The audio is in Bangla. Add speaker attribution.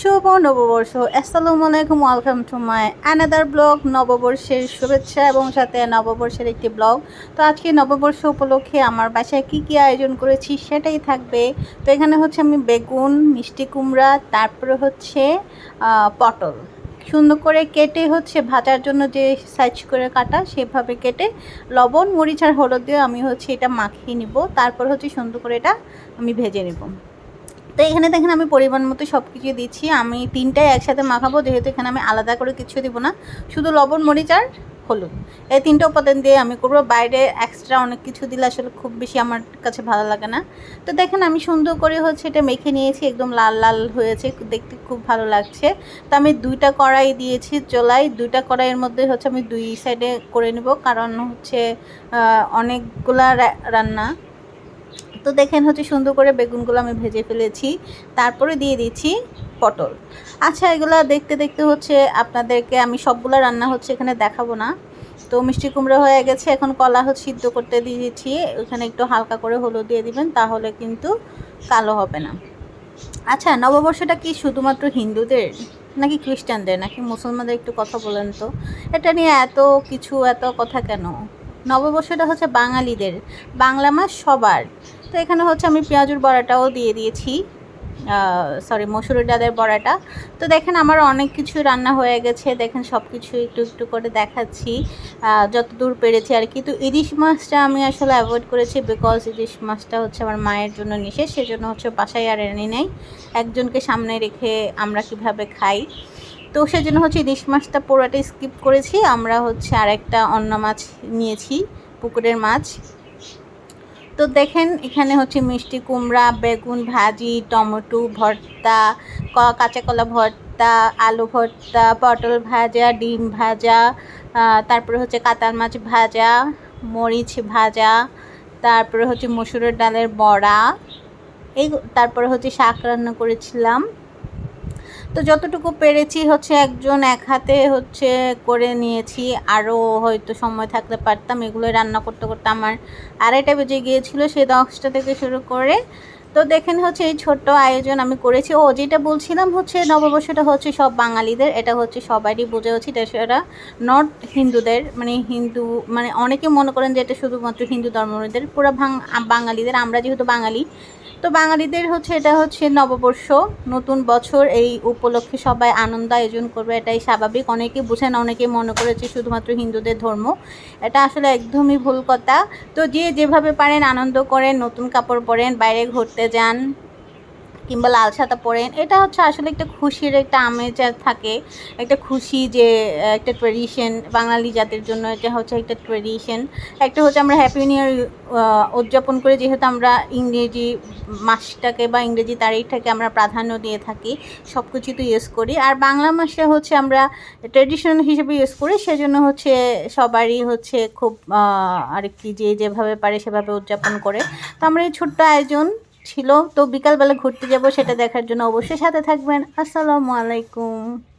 Speaker 1: শুভ নববর্ষ। আসসালামু আলাইকুম, welcome to my another blog নববর্ষের শুভেচ্ছা এবং সাথে নববর্ষের একটি ব্লগ তো আজকে নববর্ষ উপলক্ষে আমার বাসায় কি কি আয়োজন করেছি সেটাই থাকবে। তো এখানে হচ্ছে আমি বেগুন, মিষ্টি কুমড়া, তারপরে হচ্ছে পটল। সুন্দর করে কেটে হচ্ছে ভাজার জন্য যে সাইজ করে কাটা সেভাবে কেটে লবণ, মরিচ আর হলুদ দিয়ে আমি হচ্ছে এটা মাখিয়ে নিব। তারপর হচ্ছে সুন্দর করে এটা আমি ভেজে নেব। তো এখানে দেখেন আমি পরিমাণ মতো সব কিছু দিচ্ছি। আমি তিনটাই একসাথে মাখাবো, যেহেতু এখানে আমি আলাদা করে কিছু দিব না। শুধু লবণ, মরিচ আর হলুদ। এই তিনটে উপাদান দিয়ে আমি করব। বাইরে এক্সট্রা অনেক কিছু দিলে আসলে খুব বেশি আমার কাছে ভালো লাগে না। তো দেখেন আমি সুন্দর করে হচ্ছে এটা মেখে নিয়েছি, একদম লাল লাল হয়েছে। দেখতে খুব ভালো লাগছে। তো আমি দুইটা কড়াই দিয়েছি চোলাই দুইটা কড়াইয়ের মধ্যে হচ্ছে আমি দুই সাইডে করে নেব। কারণ হচ্ছে অনেকগুলা রান্না। তো দেখেন হচ্ছে সুন্দর করে বেগুনগুলো আমি ভেজে ফেলেছি। তারপরে দিয়ে দিচ্ছি পটল। আচ্ছা এগুলো দেখতে দেখতে হচ্ছে আপনাদেরকে আমি সবগুলো রান্না হচ্ছে এখানে দেখাবো না। তো মিষ্টি কুমড়ো হয়ে গেছে, এখন কলা হচ্ছে সিদ্ধ করতে দিয়ে দিচ্ছি। ওখানে একটু হালকা করে হলুদ দিয়ে দিবেন, তাহলে কিন্তু কালো হবে না। আচ্ছা নববর্ষটা কি শুধুমাত্র হিন্দুদের নাকি খ্রিস্টানদের, নাকি মুসলমানদের? একটু কথা বলেন তো। এটা নিয়ে এত কিছু, এত কথা কেন? নববর্ষটা হচ্ছে বাঙালিদের। বাংলা মাস সবার। তো এখানে হচ্ছে আমি পেঁয়াজুর বড়াটাও দিয়ে দিয়েছি। সরি মসুরের ডালের বড়াটা। তো দেখেন আমার অনেক কিছু রান্না হয়ে গেছে। দেখেন সব কিছু একটু একটু করে দেখাচ্ছি। আহ, যতদূর পেরেছি আর কি। তো ইলিশ মাছটা আমি আসলে অ্যাভয়েড করেছি বিকজ ইলিশ মাছটা হচ্ছে আমার মায়ের জন্য নিষেধ। সেজন্য হচ্ছে বাসায় আর এনে নেই। একজনকে সামনে রেখে আমরা কীভাবে খাই। তো সেজন্য হচ্ছে ইলিশ মাছটা পুরোটাই স্কিপ করেছি। আমরা হচ্ছে আরেকটা অন্য মাছ নিয়েছি পুকুরের মাছ। তো দেখেন, এখানে হচ্ছে মিষ্টি কুমড়া, বেগুন ভাজি, টমেটো ভর্তা কাঁচা কলা ভর্তা, আলু ভর্তা, পটল ভাজা, ডিম ভাজা তারপরে হচ্ছে কাতাল মাছ ভাজা, মরিচ ভাজা, তারপরে হচ্ছে মসুরের ডালের বড়া, এই তারপরে হচ্ছে শাক রান্না করেছিলাম। তো যতটুকু পেরেছি হচ্ছে একজন এক হাতে হচ্ছে করে নিয়েছি। আরও হয়তো সময় থাকলে পারতাম এগুলো রান্না করতে করতে আমার আড়াইটা বেজে গিয়েছিল সেই দশটা থেকে শুরু করে। তো দেখেন হচ্ছে এই ছোট্ট আয়োজন আমি করেছি। ও যেটা বলছিলাম হচ্ছে নববর্ষটা হচ্ছে সব বাঙালিদের, এটা হচ্ছে সবারই বোঝা উচিত। এটা নট হিন্দুদের মানে হিন্দু মানে অনেকে মনে করেন যে এটা শুধুমাত্র হিন্দু ধর্মের পুরো বাঙালিদের। আমরা যেহেতু বাঙালি তো বাঙালিদের হচ্ছে, এটা হচ্ছে নববর্ষ। নতুন বছর, এই উপলক্ষে সবাই আনন্দ আয়োজন করবে, এটাই স্বাভাবিক। অনেকে বুঝেন অনেকে মনে করেছে শুধুমাত্র হিন্দুদের ধর্ম। এটা আসলে একদমই ভুল কথা। তো যে যেভাবে পারেন, আনন্দ করেন, নতুন কাপড় পরেন, বাইরে ঘুরতে যান কিংবা লাল সাদা পরেন, এটা হচ্ছে আসলে একটা খুশির একটা আমেজ থাকে। একটা খুশি যে একটা ট্রেডিশন বাঙালি জাতির জন্য এটা হচ্ছে একটা ট্রেডিশন একটা হচ্ছে আমরা হ্যাপি নিউ ইয়ার উদযাপন করে, যেহেতু আমরা ইংরেজি মাসটাকে বা ইংরেজি তারিখটাকে আমরা প্রাধান্য দিয়ে থাকি সব কিছু তো ইউজ করি। আর বাংলা মাসে হচ্ছে আমরা ট্রেডিশনাল হিসেবে ইউজ করি, সেজন্য হচ্ছে সবারই হচ্ছে খুব আর কি যে যেভাবে পারে সেভাবে উদযাপন করে। তো আমরা এই ছোট্ট আয়োজন ছিল তো বিকালবেলা ঘুরতে যাব সেটা দেখার জন্য অবশ্যই সাথে থাকবেন। আসসালামু আলাইকুম।